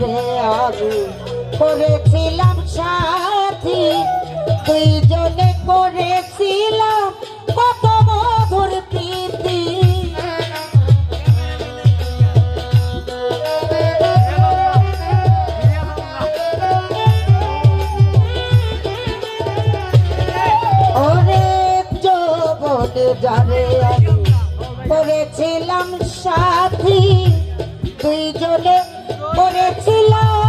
জানে আমি করেছিলাম সাথী। দুইজনে করেছিলাম কত মধুর প্রীতি। আমি করেছিলাম সাথী। দুইজনে করেছিলাম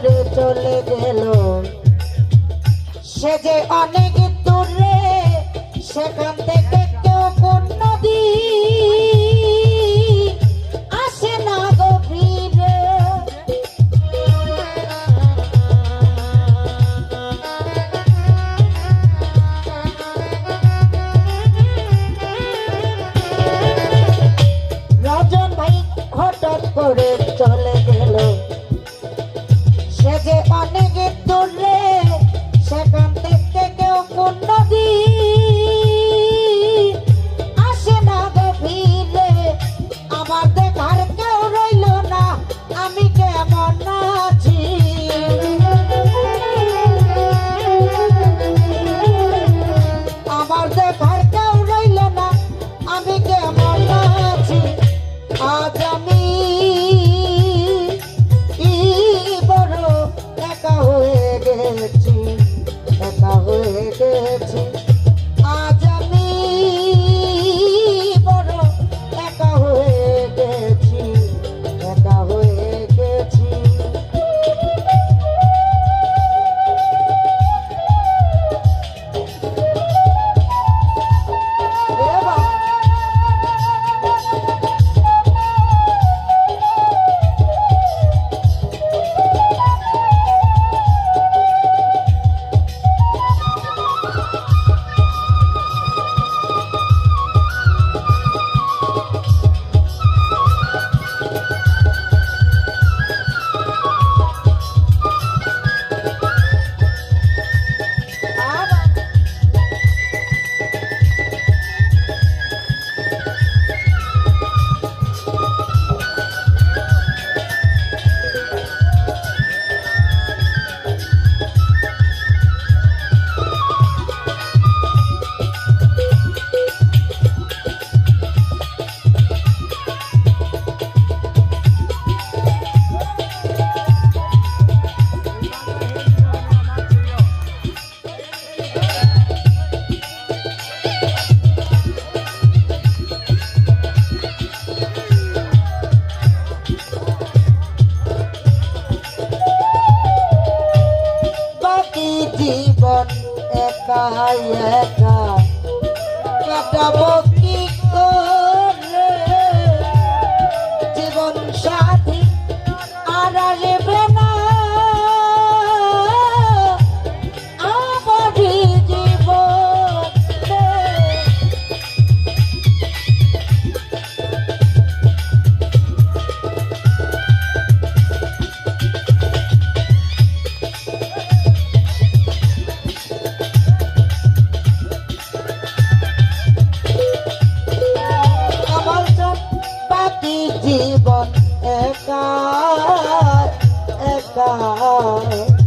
করে চলে গেল। সে যে অনেক দূরে, সেখান থেকে কেউ কোন নদী আসে না ভাই হঠাৎ করে চলে Ah, tell me. একা হাই একা কাটাবো কি করে জীবন সাথী আর আসবে দাদা